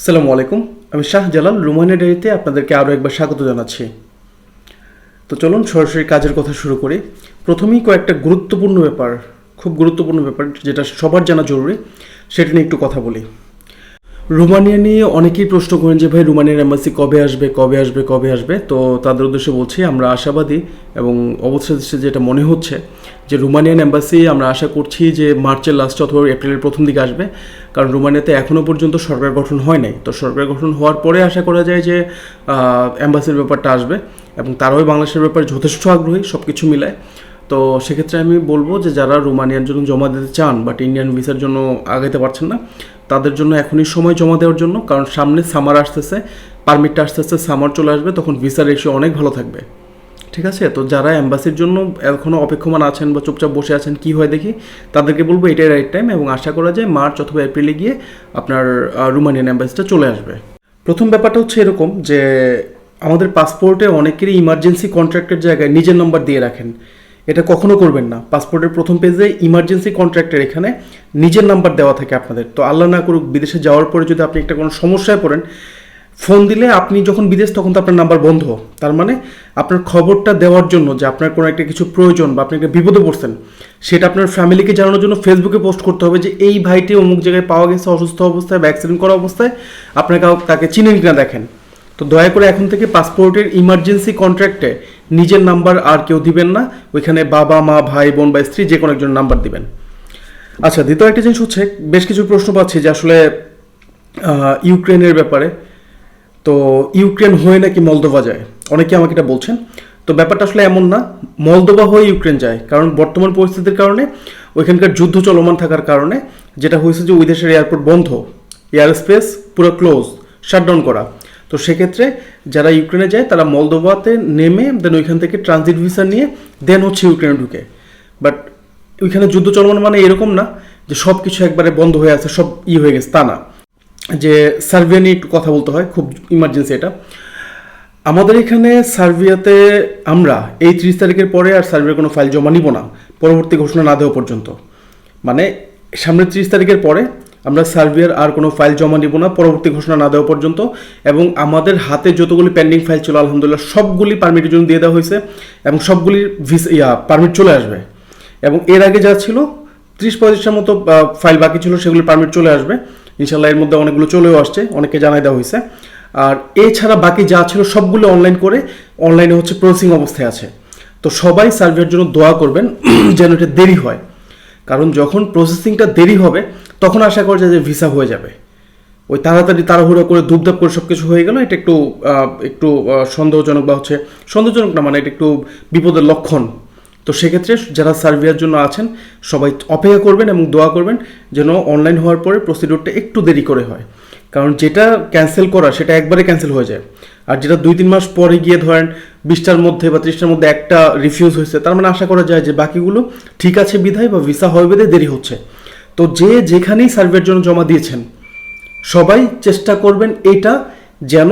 আসসালামু আলাইকুম। আমি শাহ জালাল, রুমানিয়া ডায়েরিতে আপনাদেরকে আরও একবার স্বাগত জানাচ্ছি। তো চলুন সরাসরি কাজের কথা শুরু করি। প্রথমেই কয়েকটা গুরুত্বপূর্ণ ব্যাপার, খুব গুরুত্বপূর্ণ ব্যাপার, যেটা সবার জানা জরুরি, সেটা নিয়ে একটু কথা বলি। রোমানিয়া নিয়ে অনেকেই প্রশ্ন করেন যে, ভাই, রোমানিয়ার এম্বাসি কবে আসবে কবে আসবে কবে আসবে? তো তাদের উদ্দেশ্যে বলছি, আমরা আশাবাদী এবং অবশেষে যেটা মনে হচ্ছে যে রোমানিয়ান এম্বাসি আমরা আশা করছি যে মার্চের লাস্ট অথবা এপ্রিলের প্রথম দিকে আসবে। কারণ রোমানিয়াতে এখনও পর্যন্ত সরকার গঠন হয় নাই। তো সরকার গঠন হওয়ার পরে আশা করা যায় যে এম্বাসির ব্যাপারটা আসবে এবং তারাও বাংলাদেশের ব্যাপারে যথেষ্ট আগ্রহী সব কিছু মিলায়। তো সেক্ষেত্রে আমি বলব যে, যারা রোমানিয়ার জন্য জমা দিতে চান বাট ইন্ডিয়ান ভিসার জন্য আগাইতে পারছেন না, তাদের জন্য এখনই সময় জমা দেওয়ার জন্য। কারণ সামনে সামার আসতেছে পারমিটটা আস্তে আস্তে সামার চলে আসবে, তখন ভিসার রেশিও অনেক ভালো থাকবে। ঠিক আছে? তো যারা অ্যাম্বাসির জন্য এখনও অপেক্ষমান আছেন বা চুপচাপ বসে আছেন, কি হয় দেখি? তাদেরকে বলব এটাই রাইট টাইম এবং আশা করা যায় মার্চ অথবা এপ্রিলে গিয়ে আপনার রোমানিয়ান অ্যাম্বাসিটা চলে আসবে। প্রথম ব্যাপারটা হচ্ছে এরকম যে আমাদের পাসপোর্টে অনেকেরই ইমার্জেন্সি কন্ট্রাক্টের জায়গায় নিজের নম্বর দিয়ে রাখেন। এটা কখনো করবেন না। পাসপোর্টের প্রথম পেজে ইমার্জেন্সি কন্ট্রাক্টের এখানে নিজের নাম্বার দেওয়া থাকে আপনাদের। তো আল্লাহ না করুক, বিদেশে যাওয়ার পরে যদি আপনি একটা কোনো সমস্যায় পড়েন ফোন দিলে আপনি যখন বিদেশ, তখন তো আপনার নাম্বার বন্ধ। তার মানে আপনার খবরটা দেওয়ার জন্য যে আপনার কোনো একটা কিছু প্রয়োজন বা আপনি একটা বিপদে পড়ছেন, সেটা আপনার ফ্যামিলিকে জানানোর জন্য ফেসবুকে পোস্ট করতে হবে যে, এই ভাইটি অমুক জায়গায় পাওয়া গেছে, অসুস্থ অবস্থায় বা অ্যাক্সিডেন্ট করা অবস্থায় আপনাকে তাকে চিনেন কিনা দেখেন। তো দয়া করে এখন থেকে পাসপোর্টের ইমার্জেন্সি কন্ট্রাক্টে নিজের নাম্বার আর কেউ দিবেন না। ওইখানে বাবা, মা, ভাই, বোন বা স্ত্রী যে কোনো একজন নাম্বার দিবেন। আচ্ছা দ্বিতীয় একটা জিনিস হচ্ছে, বেশ কিছু প্রশ্ন পাচ্ছি যে আসলে ইউক্রেনের ব্যাপারে। তো ইউক্রেন হয়ে নাকি মলদোভা যায়? অনেকে আমাকে এটা বলছেন। তো ব্যাপারটা আসলে এমন না। মলদোভা হয়ে ইউক্রেন যায়। কারণ বর্তমান পরিস্থিতির কারণে ওইখানকার যুদ্ধ চলমান থাকার কারণে যেটা হয়েছে যে ওই দেশের এয়ারপোর্ট বন্ধ, এয়ার স্পেস পুরো ক্লোজ শাটডাউন করা। তো সেক্ষেত্রে যারা ইউক্রেনে যায়, তারা মলদোভাতে নেমে দেন ওইখান থেকে ট্রানজিট ভিসা নিয়ে দেন হচ্ছে ইউক্রেনে ঢুকে। বাট ওইখানে যুদ্ধ চলমান মানে এরকম না যে সব কিছু একবারে বন্ধ হয়ে আছে, সব ই হয়ে গেছে, তা না। যে সার্বিয়া নিয়ে একটু কথা বলতে হয়, খুব ইমার্জেন্সি এটা। আমাদের এখানে সার্বিয়াতে আমরা এই ত্রিশ তারিখের পরে আর সার্বিয়ার কোনো ফাইল জমা নিব না, পরবর্তী ঘোষণা না দেওয়া পর্যন্ত। মানে সামনের ত্রিশ তারিখের পরে আমরা সার্বিয়ার আর কোনো ফাইল জমা নিব না, পরবর্তী ঘোষণা না দেওয়া পর্যন্ত। এবং আমাদের হাতে যতগুলি পেন্ডিং ফাইল ছিল, আলহামদুলিল্লাহ সবগুলি পারমিটের জন্য দিয়ে দেওয়া হয়েছে এবং সবগুলির ভিস ইয়া পারমিট চলে আসবে। এবং এর আগে যা ছিল, ত্রিশ পঁয়ত্রিশটার মতো ফাইল বাকি ছিল সেগুলি পারমিট চলে আসবে। ইনশাল্লাহ এর মধ্যে অনেকগুলো চলেও আসছে অনেকে জানাই দেওয়া হয়েছে। আর এছাড়া বাকি যা ছিল সবগুলো অনলাইন করে অনলাইনে হচ্ছে প্রসেসিং অবস্থায় আছে। তো সবাই সার্ভের জন্য দোয়া করবেন যেন এটা দেরি হয়। কারণ যখন প্রসেসিংটা দেরি হবে, তখন আশা করা যায় যে ভিসা হয়ে যাবে। ওই তাড়াতাড়ি তাড়াহুড়ো করে দুপদাপ করে সব কিছু হয়ে গেল, এটা একটু একটু সন্দেহজনক বা হচ্ছে, সন্দেহজনক না মানে এটা একটু বিপদের লক্ষণ। তো সেক্ষেত্রে যারা সার্ভিয়ার জন্য আছেন, সবাই অপেক্ষা করবেন এবং দোয়া করবেন যেন অনলাইন হওয়ার পরে প্রসিডিউরটা একটু দেরি করে হয়। কারণ যেটা ক্যান্সেল করা, সেটা একবারে ক্যান্সেল হয়ে যায়। আর যেটা দুই তিন মাস পরে গিয়ে ধরেন বিশটার মধ্যে বা ত্রিশটার মধ্যে একটা রিফিউজ হয়েছে, তার মানে আশা করা যায় যে বাকিগুলো ঠিক আছে বিধায় বা ভিসা হয় বেঁধে দেরি হচ্ছে। তো যে যেখানেই সার্ভের জন্য জমা দিয়েছেন, সবাই চেষ্টা করবেন এটা যেন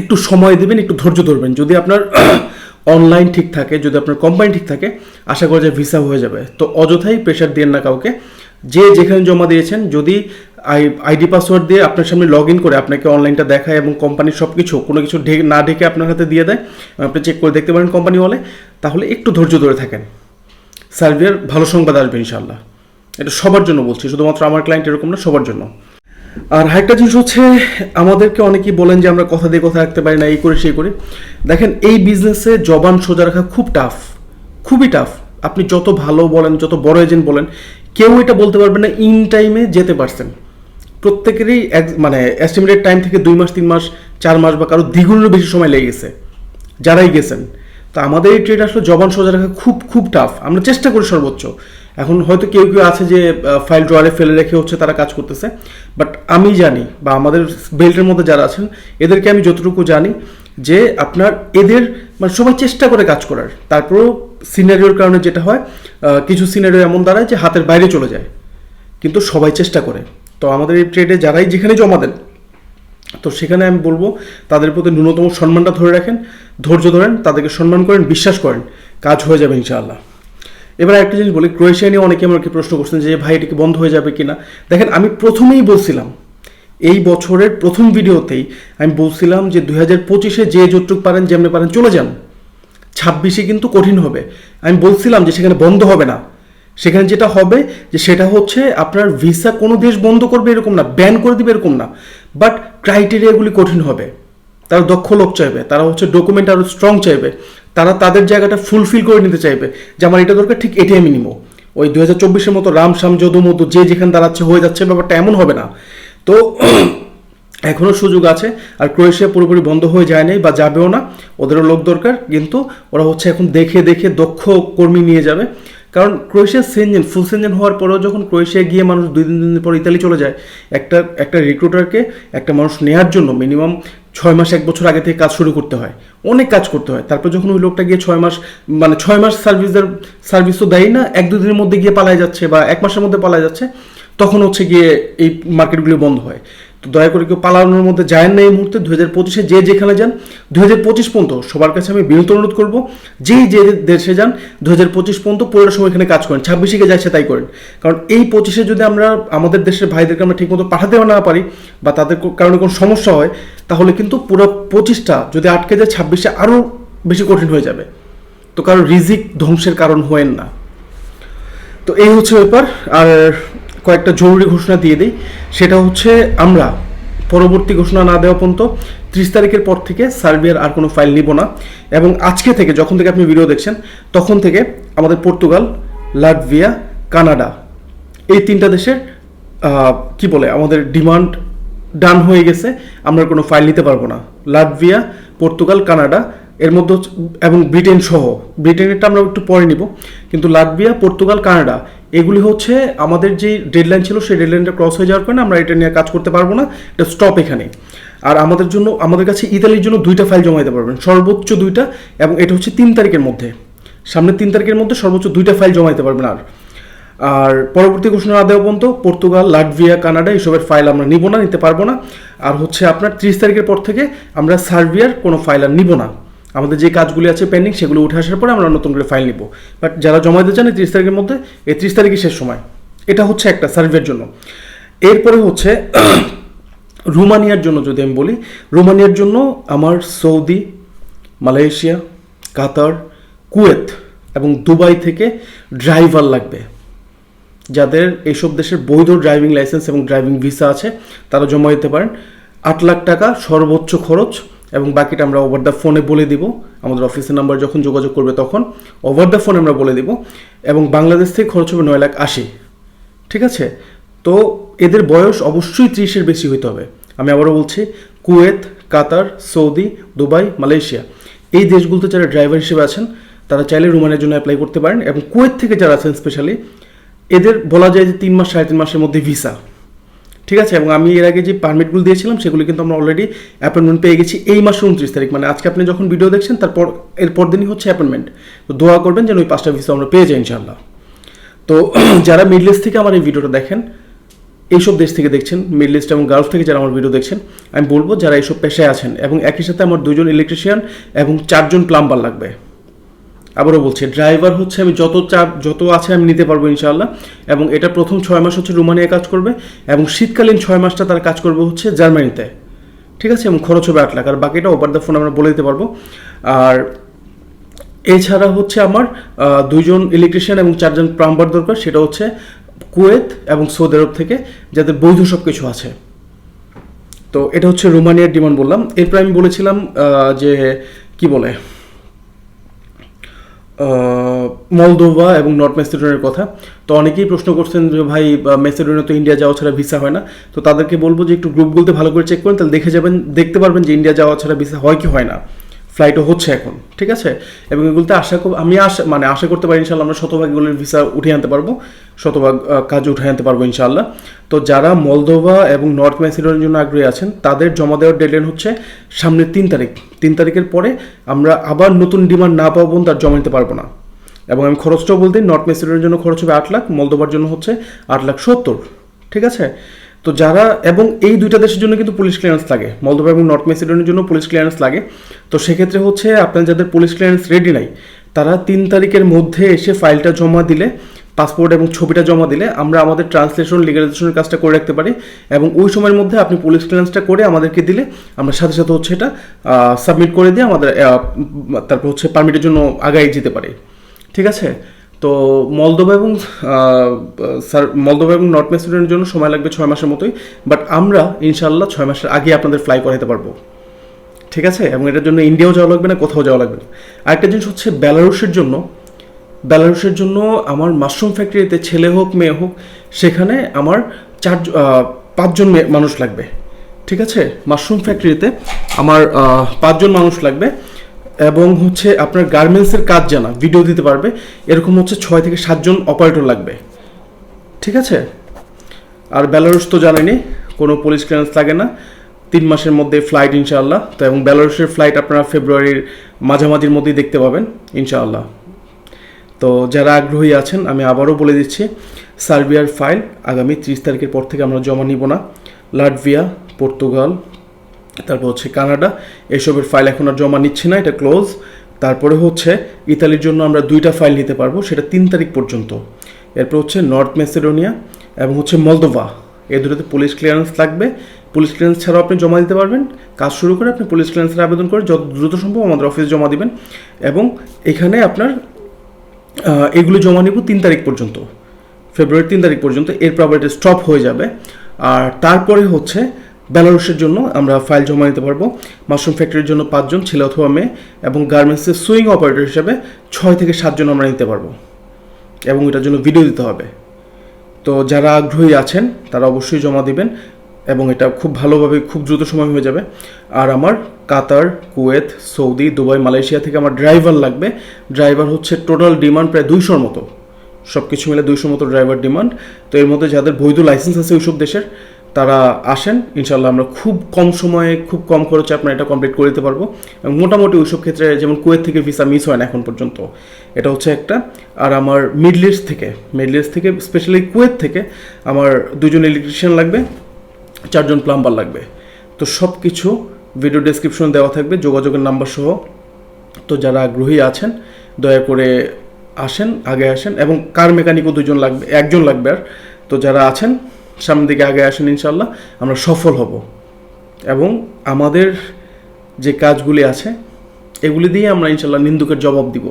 একটু সময় দেবেন, একটু ধৈর্য ধরবেন। যদি আপনার অনলাইন ঠিক থাকে, যদি আপনার কোম্পানি ঠিক থাকে, আশা করা যায় ভিসা হয়ে যাবে। তো অযথাই প্রেশার দিন না কাউকে। যে যেখানে জমা দিয়েছেন, যদি আই আইডি পাসওয়ার্ড দিয়ে আপনার সামনে লগ ইন করে আপনাকে অনলাইনটা দেখায় এবং কোম্পানির সব কিছু কোনো কিছু ঢেকে না ঢেকে আপনার হাতে দিয়ে দেয় আপনি চেক করে দেখতে পারেন কোম্পানি বলে তাহলে একটু ধৈর্য ধরে থাকেন। সার্ভিয়ার ভালো সংবাদ আসবে ইনশাল্লাহ এটা সবার জন্য বলছি, শুধুমাত্র আমার ক্লায়েন্ট এরকম না, সবার জন্য। আর আরেকটা জিনিস হচ্ছে, আমাদেরকে অনেকেই বলেন যে আমরা কথা দিয়ে কথা রাখতে পারি না, এই করে সেই করে। দেখেন, এই বিজনেসে জবান সোজা রাখা খুব টাফ খুবই টাফ আপনি যত ভালো বলেন, যত বড় এজেন্ট বলেন, কেউ এটা বলতে পারবে না ইন টাইমে যেতে পারছেন। প্রত্যেকেরই এক মানে এস্টিমেটেড টাইম থেকে দুই মাস, তিন মাস, চার মাস বা কারও দ্বিগুণেরও বেশি সময় লেগে গেছে, যারাই গেছেন। তো আমাদের এই ট্রেড আসলে জবান সোজা রাখা খুব খুব টাফ আমরা চেষ্টা করি সর্বোচ্চ। এখন হয়তো কেউ কেউ আছে যে ফাইল ড্রয়ারে ফেলে রেখে হচ্ছে তারা কাজ করতেছে। বাট আমি জানি, বা আমাদের বেল্টের মধ্যে যারা আছেন, এদেরকে আমি যতটুকু জানি যে, আপনার এদের মানে সবাই চেষ্টা করে কাজ করার। তারপরেও সিনারিওর কারণে যেটা হয় কিছু সিনারিও এমন দাঁড়ায় যে, হাতের বাইরে চলে যায়। কিন্তু সবাই চেষ্টা করে। তো আমাদের এই ট্রেডে যারাই যেখানে জমা দেন, তো সেখানে আমি বলব, তাদের প্রতি ন্যূনতম সম্মানটা ধরে রাখেন, ধৈর্য ধরেন, তাদেরকে সম্মান করেন, বিশ্বাস করেন, কাজ হয়ে যাবে ইনশাআল্লাহ। এবার একটা জিনিস বলি, ক্রোয়েশিয়া নিয়ে অনেকে আমাকে প্রশ্ন করছেন যে, ভাই, এটা কি বন্ধ হয়ে যাবে কিনা? দেখেন, আমি প্রথমেই বলছিলাম, এই বছরের প্রথম ভিডিওতেই আমি বলছিলাম যে, দুই হাজার পঁচিশে যে যতটুক পারেন, যেমনি পারেন, চলে যান। ছাব্বিশে কিন্তু কঠিন হবে। আমি বলছিলাম যে, সেখানে বন্ধ হবে না। সেখানে যেটা হবে যে, সেটা হচ্ছে আপনার ভিসা কোনো দেশ বন্ধ করবে এরকম না, ব্যান করে দিবে এরকম না, বাট ক্রাইটেরিয়াগুলি কঠিন হবে। তারা দক্ষ লোক চাইবে, তারা হচ্ছে ডকুমেন্ট আরও স্ট্রং চাইবে। তারা তাদের জায়গাটা ফুলফিল করে নিতে চাইবে। যে আমার এটা দরকার, ঠিক এটাই আমি ওই দু হাজার চব্বিশের মতো রাম শাম যদু মতো যে যেখানে দাঁড়াচ্ছে, হয়ে যাচ্ছে, ব্যাপারটা এমন হবে না। তো এখনও সুযোগ আছে, আর ক্রোয়েশিয়া পুরোপুরি বন্ধ হয়ে যায় নাই বা যাবেও না। ওদেরও লোক দরকার, কিন্তু ওরা হচ্ছে এখন দেখে দেখে দক্ষ কর্মী নিয়ে যাবে। কারণ ক্রোয়েশিয়া সেনজেন ফুল সেনজেন হওয়ার পরেও যখন ক্রোয়েশিয়া গিয়ে মানুষ দুই তিন দিন পর ইতালি চলে যায়, একটা একটা রিক্রুটারকে একটা মানুষ নেওয়ার জন্য মিনিমাম ছয় মাস, এক বছর আগে থেকে কাজ শুরু করতে হয়। অনেক কাজ করতে হয়। তারপর যখন ওই লোকটা গিয়ে ছয় মাস মানে ছয় মাস সার্ভিসের সার্ভিস তো দেয় না, এক দুই দিনের মধ্যে গিয়ে পালায় যাচ্ছে বা এক মাসের মধ্যে পালায় যাচ্ছে, তখন হচ্ছে গিয়ে এই মার্কেটগুলি বন্ধ হয়। তো দয়া করে কেউ পালানোর মধ্যে যায় না এই মুহূর্তে। দু হাজার পঁচিশে যে যেখানে যান দু হাজার পঁচিশ পর্যন্ত সবার কাছে আমি বিনীত অনুরোধ করব, যেই যে দেশে যান দু হাজার পঁচিশ পর্যন্ত পুরোটা সময় এখানে কাজ করেন। ছাব্বিশে যাচ্ছে তাই করেন। কারণ এই পঁচিশে যদি আমরা আমাদের দেশের ভাইদেরকে আমরা ঠিকমতো পাঠাতে না পারি বা তাদের কারণে কোনো সমস্যা হয়, তাহলে কিন্তু পুরো পঁচিশটা যদি আটকে যায়, ছাব্বিশে আরও বেশি কঠিন হয়ে যাবে। তো কারণ রিজিক ধ্বংসের কারণ হয়েন না। তো এই হচ্ছে ব্যাপার। আর কয়েকটা জরুরি ঘোষণা দিয়ে দিই। সেটা হচ্ছে আমরা পরবর্তী ঘোষণা না দেওয়া পর্যন্ত ত্রিশ তারিখের পর থেকে সার্বিয়ার আর কোনো ফাইল নিব না। এবং আজকে থেকে, যখন থেকে আপনি ভিডিও দেখছেন, তখন থেকে আমাদের পর্তুগাল, লাটভিয়া, কানাডা এই তিনটা দেশের কি বলে, আমাদের ডিমান্ড ডান হয়ে গেছে। আমরা কোনো ফাইল নিতে পারব না। লাটভিয়া, পর্তুগাল, কানাডা এর মধ্যে এবং ব্রিটেন সহ। ব্রিটেনেরটা আমরা একটু পরে নিব। কিন্তু লাটভিয়া, পর্তুগাল, কানাডা, এগুলি হচ্ছে আমাদের যে ডেডলাইন ছিল, সেই ডেডলাইনটা ক্রস হয়ে যাওয়ার কারণে আমরা এটা নিয়ে কাজ করতে পারব না। এটা স্টপ এখানে। আর আমাদের জন্য আমাদের কাছে ইতালির জন্য দুইটা ফাইল জমা দিতে পারবেন। সর্বোচ্চ দুইটা এবং এটা হচ্ছে তিন তারিখের মধ্যে। সামনের তিন তারিখের মধ্যে সর্বোচ্চ দুইটা ফাইল জমা দিতে পারবেন আর। আর পরবর্তী ঘোষণা দেওয়া পর্যন্ত পর্তুগাল, লাটভিয়া, কানাডা এইসবের ফাইল আমরা নিব না, নিতে পারব না। আর হচ্ছে আপনার ত্রিশ তারিখের পর থেকে আমরা সার্বিয়ার কোনো ফাইল আর নিব না। আমাদের যে কাজগুলি আছে পেন্ডিং সেগুলো উঠে আসার পরে আমরা নতুন করে ফাইল নিব। বাট যারা জমা দিতে চান এই ত্রিশ তারিখের মধ্যে, এই ত্রিশ তারিখই শেষ সময়। এটা হচ্ছে একটা সার্ভের জন্য। এরপরে হচ্ছে রোমানিয়ার জন্য যদি আমি বলি, রোমানিয়ার জন্য আমার সৌদি, মালয়েশিয়া, কাতার, কুয়েত এবং দুবাই থেকে ড্রাইভার লাগবে। যাদের এইসব দেশের বৈধ ড্রাইভিং লাইসেন্স এবং ড্রাইভিং ভিসা আছে, তারা জমা দিতে পারেন। আট লাখ টাকা সর্বোচ্চ খরচ এবং বাকিটা আমরা ওভার দ্য ফোনে বলে দিব। আমাদের অফিসের নাম্বার যখন যোগাযোগ করবে তখন ওভার দ্য ফোনে আমরা বলে দিব। এবং বাংলাদেশ থেকে খরচ হবে নয় লাখ আশি। ঠিক আছে? তো এদের বয়স অবশ্যই ত্রিশের বেশি হইতে হবে। আমি আবারও বলছি, Kuwait, Qatar, Saudi, Dubai, Malaysia. এই দেশগুলোতে যারা ড্রাইভার হিসেবে আছেন, তারা চাইলে রুমানের জন্য অ্যাপ্লাই করতে পারেন। এবং কুয়েত থেকে যারা আছেন স্পেশালি এদের বলা যায় যে তিন মাস সাড়ে তিন মাসের মধ্যে ভিসা ঠিক আছে? এবং আমি এর আগে যে পারমিটগুলো দিয়েছিলাম, সেগুলি কিন্তু আমরা অলরেডি অ্যাপয়েন্টমেন্ট পেয়ে গেছি এই মাসের উনত্রিশ তারিখ। মানে আজকে আপনি যখন ভিডিও দেখছেন, তারপর, এরপর দিনই হচ্ছে অ্যাপয়েন্টমেন্ট তো দোয়া করবেন যেন ওই পাঁচটা ভিসা আমরা পেয়ে যাই ইনশাল্লাহ তো যারা মিডল ইস্ট থেকে আমার এই ভিডিওটা দেখেন, এইসব দেশ থেকে দেখছেন মিডল ইস্ট এবং গালফ থেকে যারা আমার ভিডিও দেখছেন, আমি বলব যারা এইসব পেশায় আছেন এবং একই সাথে আমার দুজন ইলেকট্রিশিয়ান এবং চারজন প্লাম্বার লাগবে। আবারও বলছি ড্রাইভার হচ্ছে আমি যত চাপ যত আছে আমি নিতে পারব ইনশাআল্লাহ। এবং এটা প্রথম ছয় মাস হচ্ছে রোমানিয়া কাজ করবে এবং শীতকালীন ছয় মাসটা তার কাজ করবে হচ্ছে জার্মানিতে। ঠিক আছে? এবং খরচ হবে আট লাখ। আর বাকিটা ওভার দ্য ফোন আমরা বলে দিতে পারব। আর এছাড়া হচ্ছে আমার আহ, দুইজন ইলেকট্রিশিয়ান এবং চারজন প্লাম্বার দরকার। সেটা হচ্ছে কুয়েত এবং সৌদি আরব থেকে যাদের বৈধ সব কিছু আছে। তো এটা হচ্ছে রোমানিয়ার ডিমান্ড বললাম। এরপর আমি বলেছিলাম যে কি বলে? মলদোভা এবং নর্থ মেসিডোনিয়ার কথা। তো অনেকেই প্রশ্ন করছেন যে ভাই মেসিডোনিয়া তো ইন্ডিয়া যাওয়া ছাড়া ভিসা হয় না। তো তাদেরকে বলব যে একটু গ্রুপগুলোতে ভালো করে চেক করেন, তাহলে দেখে যাবেন, দেখতে পারবেন যে ইন্ডিয়া যাওয়া ছাড়া ভিসা হয় কি হয় না। ফ্লাইটও হচ্ছে এখন, ঠিক আছে? এবং এগুলোতে আশা আমি আশা মানে আশা করতে পারি ইনশাল্লাহ আমরা শতভাগ এগুলোর ভিসা উঠিয়ে আনতে পারব, শতভাগ কাজ উঠে আনতে পারব ইনশাল্লাহ তো যারা মলদোভা এবং নর্থ ম্যাসিডোনিয়ার জন্য আগ্রহী আছেন, তাদের জমা দেওয়ার ডেডলাইন হচ্ছে সামনের তিন তারিখ। তিন তারিখের পরে আমরা আবার নতুন ডিমান্ড না পাবো তার জমা নিতে পারব না। এবং আমি খরচটাও বলতে, নর্থ মেসিডোনিয়ার জন্য খরচ হবে আট লাখ মলদোবার জন্য হচ্ছে আট লাখ সত্তর, ঠিক আছে? তো যারা, এবং এই দুইটা দেশের জন্য কিন্তু পুলিশ ক্লিয়ারেন্স লাগে। মলদোবা এবং নর্থ মেসিডোনিয়ার জন্য পুলিশ ক্লিয়ারেন্স লাগে। তো সেক্ষেত্রে হচ্ছে আপনার যাদের পুলিশ ক্লিয়ারেন্স রেডি নাই, তারা তিন তারিখের মধ্যে এসে ফাইলটা জমা দিলে পাসপোর্ট এবং ছবিটা জমা দিলে, আমরা আমাদের ট্রান্সলেশন লিগালাইজেশনের কাজটা করে রাখতে পারি। এবং ওই সময়ের মধ্যে আপনি পুলিশ ক্লিয়ারেন্সটা করে আমাদেরকে দিলে, আমরা সাথে সাথে হচ্ছে এটা সাবমিট করে দিয়ে আমাদের তারপর হচ্ছে পারমিটের জন্য আগাই যেতে পারি। ঠিক আছে? তো মলদোভা এবং স্যার, মলদোভা এবং নর্থ মেসিডোনিয়ার জন্য সময় লাগবে ছয় মাসের মতোই, বাট আমরা ইনশাল্লাহ ছয় মাসের আগে আপনাদের ফ্লাই করাতে পারব। ঠিক আছে? এবং এটার জন্য ইন্ডিয়াও যাওয়া লাগবে না, কোথাও যাওয়া লাগবে না। আরেকটা জিনিস হচ্ছে বেলারুসের জন্য। বেলারুসের জন্য আমার মাশরুম ফ্যাক্টরিতে ছেলে হোক, মেয়ে হোক, সেখানে আমার চার পাঁচজন মানুষ লাগবে। ঠিক আছে? মাশরুম ফ্যাক্টরিতে আমার পাঁচজন মানুষ লাগবে। এবং হচ্ছে আপনার গার্মেন্টসের কাজ জানা ভিডিও দিতে পারবে। এরকম হচ্ছে ছয় থেকে সাতজন অপারেটর লাগবে। ঠিক আছে? আর বেলারুস তো জানেনি কোনো পুলিশ ক্লিয়ারেন্স লাগে না। তিন মাসের মধ্যে ফ্লাইট ইনশাআল্লাহ। তো এবং বেলারুসের ফ্লাইট আপনারা ফেব্রুয়ারির মাঝামাঝির মধ্যেই দেখতে পাবেন, ইনশাআল্লাহ। তো যারা আগ্রহী আছেন, আমি আবারও বলে দিচ্ছি সার্বিয়ার ফাইল আগামী ত্রিশ তারিখের পর থেকে আমরা জমা নিব না। লাটভিয়া পর্তুগাল তারপর হচ্ছে কানাডা। এসবের ফাইল এখন আর জমা নিচ্ছে না, এটা ক্লোজ তারপরে হচ্ছে ইতালির জন্য আমরা দুইটা ফাইল নিতে পারব, সেটা তিন তারিখ পর্যন্ত। এরপর হচ্ছে নর্থ মেসিডোনিয়া এবং হচ্ছে মলদোভা এ দুটোতে পুলিশ ক্লিয়ারেন্স লাগবে। পুলিশ ক্লিয়ারেন্স ছাড়াও আপনি জমা দিতে পারবেন। কাজ শুরু করে আপনি পুলিশ ক্লিয়ারেন্সের আবেদন করে যত দ্রুত সম্ভব আমাদের অফিসে জমা দিবেন। এবং এখানে আপনার এগুলো জমা নিব তিন তারিখ পর্যন্ত। ফেব্রুয়ারি তিন তারিখ পর্যন্ত, এরপর আবার এটা স্টপ হয়ে যাবে। আর তারপরে হচ্ছে বেলারুশের জন্য আমরা ফাইল জমা নিতে পারব। মাশরুম ফ্যাক্টরির জন্য পাঁচজন, ছেলে অথবা মেয়ে, এবং গার্মেন্টসের সুইং অপারেটর হিসাবে ছয় থেকে সাতজন আমরা নিতে পারব। এবং এটার জন্য ভিডিও দিতে হবে। তো যারা আগ্রহী আছেন, তারা অবশ্যই জমা দিবেন, এবং এটা খুব ভালোভাবে খুব দ্রুত সময় হয়ে যাবে। আর আমার Qatar, Kuwait, Saudi, Dubai, Malaysia থেকে আমার ড্রাইভার লাগবে। ড্রাইভার হচ্ছে টোটাল ডিমান্ড প্রায় দুইশোর মতো। সব কিছু মিলে দুইশোর মতো ড্রাইভার ডিমান্ড। তো এর মধ্যে যাদের বৈধ লাইসেন্স আছে ওইসব দেশের তারা আসেন ইনশাল্লাহ আমরা খুব কম সময়ে খুব কম খরচে আপনার এটা কমপ্লিট করে দিতে পারব। এবং মোটামুটি ওইসব ক্ষেত্রে যেমন কুয়েত থেকে ভিসা মিস হয় না এখন পর্যন্ত, এটা হচ্ছে একটা। আর আমার মিডল ইস্ট থেকে মিডল ইস্ট থেকে স্পেশালি কুয়েত থেকে আমার দুজন ইলেকট্রিশিয়ান লাগবে, চারজন প্লাম্বার লাগবে। তো সব কিছু ভিডিও ডেসক্রিপশন দেওয়া থাকবে, যোগাযোগের নাম্বার সহ। তো যারা আগ্রহী আছেন, দয়া করে আসেন, আগে আসেন। এবং কার মেকানিকও দুজন লাগবে, একজন লাগবে আর। তো যারা আছেন সামনের দিকে আগে আসেন ইনশাল্লাহ আমরা সফল হব। এবং আমাদের যে কাজগুলি আছে, এগুলি দিয়ে আমরা ইনশাল্লাহ নিন্দুকের জবাব দিব।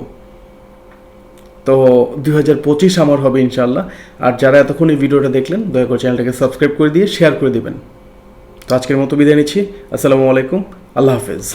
তো দুই হাজার পঁচিশ আমার হবে ইনশাল্লাহ আর যারা এতক্ষণ এই ভিডিওটা দেখলেন, দয়া করে চ্যানেলটাকে সাবস্ক্রাইব করে দিয়ে শেয়ার করে দিবেন। তো আজকের মতো বিদায় নিচ্ছি, আসসালামু আলাইকুম, আল্লাহ হাফেজ।